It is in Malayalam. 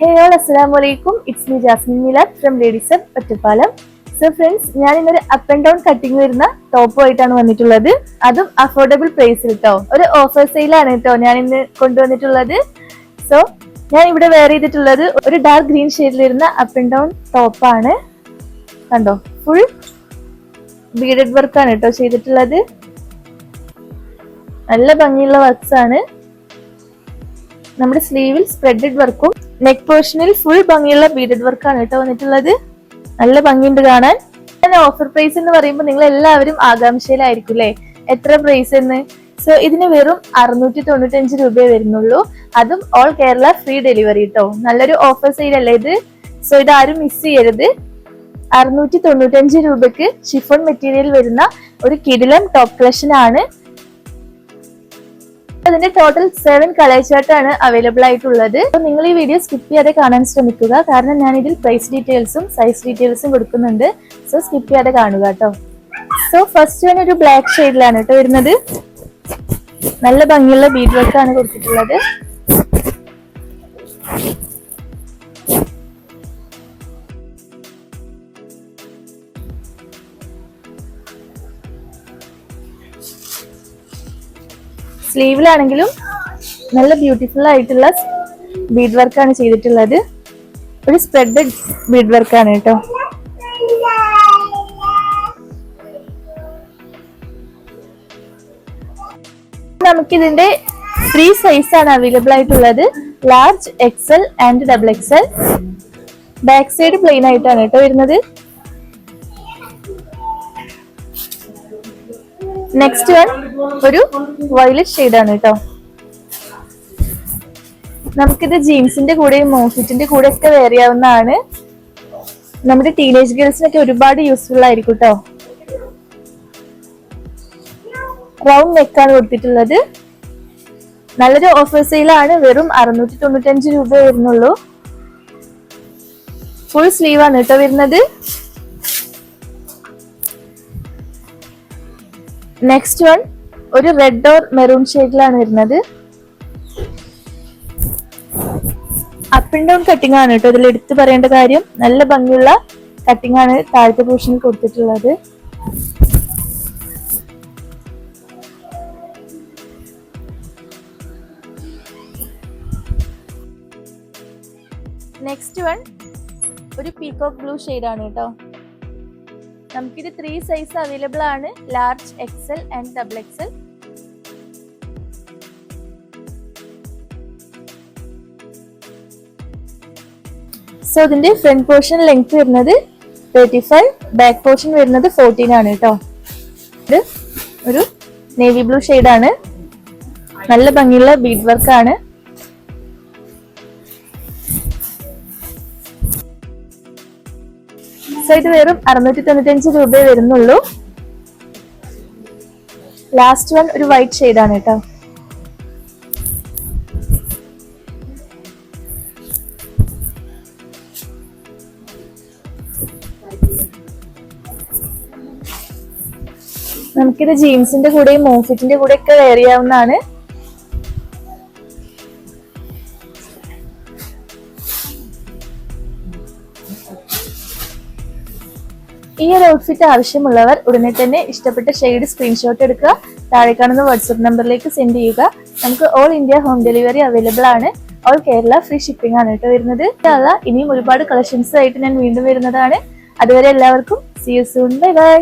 ഹേ അസ്സാം വലൈക്കും it's me Jasmin Milad from ladies Ottapalam so friends ഞാൻ ഇന്നൊരു അപ്പ് ആൻഡ് ഡൗൺ കട്ടിങ് വരുന്ന ടോപ്പുമായിട്ടാണ് വന്നിട്ടുള്ളത്. അതും അഫോർഡബിൾ പ്രൈസിൽ കേട്ടോ ഒരു ഓഫർ സെയിലാണ് കേട്ടോ ഞാൻ ഇന്ന് കൊണ്ടുവന്നിട്ടുള്ളത്. സോ ഞാൻ ഇവിടെ വെയർ ചെയ്തിട്ടുള്ളത് ഒരു ഡാർക്ക് ഗ്രീൻ ഷെയ്ഡിൽ വരുന്ന അപ്പ് ആൻഡ് ഡൗൺ ടോപ്പാണ് കണ്ടോ? ഫുൾ ബീഡഡ് വർക്കാണ് കേട്ടോ ചെയ്തിട്ടുള്ളത്. നല്ല ഭംഗിയുള്ള വർക്ക്സ് ആണ്. നമ്മുടെ സ്ലീവിൽ സ്പ്രെഡഡ് വർക്കും നെക്ക് പോർഷനിൽ ഫുൾ ഭംഗിയുള്ള ബീഡഡ് വർക്കാണ് കേട്ടോ വന്നിട്ടുള്ളത്. നല്ല ഭംഗിയുണ്ട് കാണാൻ. ഓഫർ പ്രൈസ് എന്ന് പറയുമ്പോൾ നിങ്ങൾ എല്ലാവരും ആകാംക്ഷയിലായിരിക്കും അല്ലേ എത്ര പ്രൈസ് എന്ന്? സോ ഇതിന് വെറും അറുന്നൂറ്റി തൊണ്ണൂറ്റഞ്ച് രൂപയെ വരുന്നുള്ളൂ. അതും ഓൾ കേരള ഫ്രീ ഡെലിവറി കേട്ടോ നല്ലൊരു ഓഫർ സെയിൽ അല്ലേ ഇത്? സോ ഇതാരും മിസ് ചെയ്യരുത്. അറുന്നൂറ്റി തൊണ്ണൂറ്റഞ്ച് രൂപയ്ക്ക് ഷിഫോൺ മെറ്റീരിയൽ വരുന്ന ഒരു കിടിലം ടോപ്പ് കളക്ഷൻ ആണ്. അതിന്റെ ടോട്ടൽ സെവൻ കളർ അവൈലബിൾ ആയിട്ടുള്ളത്. അപ്പോൾ നിങ്ങൾ ഈ വീഡിയോ സ്കിപ്പ് ചെയ്യാതെ കാണാൻ ശ്രമിക്കുക. കാരണം ഞാൻ ഇതിൽ പ്രൈസ് ഡീറ്റെയിൽസും സൈസ് ഡീറ്റെയിൽസും കൊടുക്കുന്നുണ്ട്. സോ സ്കിപ്പ് ചെയ്യാതെ കാണുക കേട്ടോ. സോ ഫസ്റ്റ് വൺ ഒരു ബ്ലാക്ക് ഷെയ്ഡിലാണ് കേട്ടോ വരുന്നത്. നല്ല ഭംഗിയുള്ള ബീഡ് ആണ് കൊടുത്തിട്ടുള്ളത്. സ്ലീവിലാണെങ്കിലും നല്ല ബ്യൂട്ടിഫുൾ ആയിട്ടുള്ള ബീഡ് വർക്കാണ് ചെയ്തിട്ടുള്ളത്. ഒരു സ്പ്രെഡ് ബീഡ് വർക്കാണ് കേട്ടോ. നമുക്കിതിന്റെ ത്രീ സൈസ് ആണ് അവൈലബിൾ ആയിട്ടുള്ളത്. Large XL and double XL back side plain ആയിട്ടാണ് കേട്ടോ വരുന്നത്. നെക്സ്റ്റ് വൺ ഒരു വയലറ്റ് ഷെയ്ഡാണ് കേട്ടോ നമുക്കിത് ജീൻസിന്റെ കൂടെയും മോഫിറ്റിന്റെ കൂടെ ഒക്കെ വെയർ ചെയ്യാവുന്നതാണ്. നമ്മുടെ ടീനേജ് ഗേൾസിനൊക്കെ ഒരുപാട് യൂസ്ഫുൾ ആയിരിക്കും കേട്ടോ റൗണ്ട് നെക്കാണ് കൊടുത്തിട്ടുള്ളത്. നല്ലൊരു ഓഫർ സെയിലാണ് വെറും അറുന്നൂറ്റി തൊണ്ണൂറ്റഞ്ച് രൂപ വരുന്നുള്ളൂ. ഫുൾ സ്ലീവാണ് ആണ് കേട്ടോ വരുന്നത്. നെക്സ്റ്റ് വൺ ഒരു റെഡ് ഓർ മെറൂൺ ഷെയ്ഡിലാണ് വരുന്നത്. അപ്പ് ആൻഡ് ഡൗൺ കട്ടിംഗ് ആണ് കേട്ടോ. ഇതിൽ എടുത്തു പറയേണ്ട കാര്യം നല്ല ഭംഗിയുള്ള കട്ടിംഗ് ആണ് താഴത്തെ പോർഷനിൽ കൊടുത്തിട്ടുള്ളത്. നെക്സ്റ്റ് വൺ ഒരു പീക്കോക്ക് ബ്ലൂ ആണ് കേട്ടോ. നമുക്കിത് ത്രീ സൈസ് അവൈലബിൾ ആണ്. Large XL and double XL so ഇതിന്റെ ഫ്രണ്ട് പോർഷൻ ലെങ്ത് വരുന്നത് തേർട്ടി ഫൈവ് ബാക്ക് പോർഷൻ വരുന്നത് ഫോർട്ടീൻ ആണ് കേട്ടോ ഇത് ഒരു നേവി ബ്ലൂ ആണ്. നല്ല ഭംഗിയുള്ള ബീഡ് വർക്ക് ഇത് വെറും അറുന്നൂറ്റി തൊണ്ണൂറ്റഞ്ച് രൂപയെ വരുന്നുള്ളൂ. ലാസ്റ്റ് വൺ ഒരു വൈറ്റ് ഷെയ്ഡാണ് കേട്ടോ. നമുക്കിത് ജീൻസിന്റെ കൂടെയും മോഫിറ്റിന്റെ കൂടെ ഒക്കെ വെയർ ചെയ്യാവുന്നതാണ്. ഈ ഒരു ഔട്ട്ഫിറ്റ് ആവശ്യമുള്ളവർ ഉടനെ തന്നെ ഇഷ്ടപ്പെട്ട ഷെയ്ഡ് സ്ക്രീൻഷോട്ട് എടുക്കുക. താഴെ കാണുന്ന വാട്സപ്പ് നമ്പറിലേക്ക് സെൻഡ് ചെയ്യുക. നമുക്ക് all India home delivery available ആണ്. ഓൾ കേരള ഫ്രീ ഷിപ്പിംഗ് ആണ് കേട്ടോ വരുന്നത്. ഇനിയും ഒരുപാട് കളക്ഷൻസ് ആയിട്ട് ഞാൻ വീണ്ടും വരുന്നതാണ്. അതുവരെ എല്ലാവർക്കും see you soon bye bye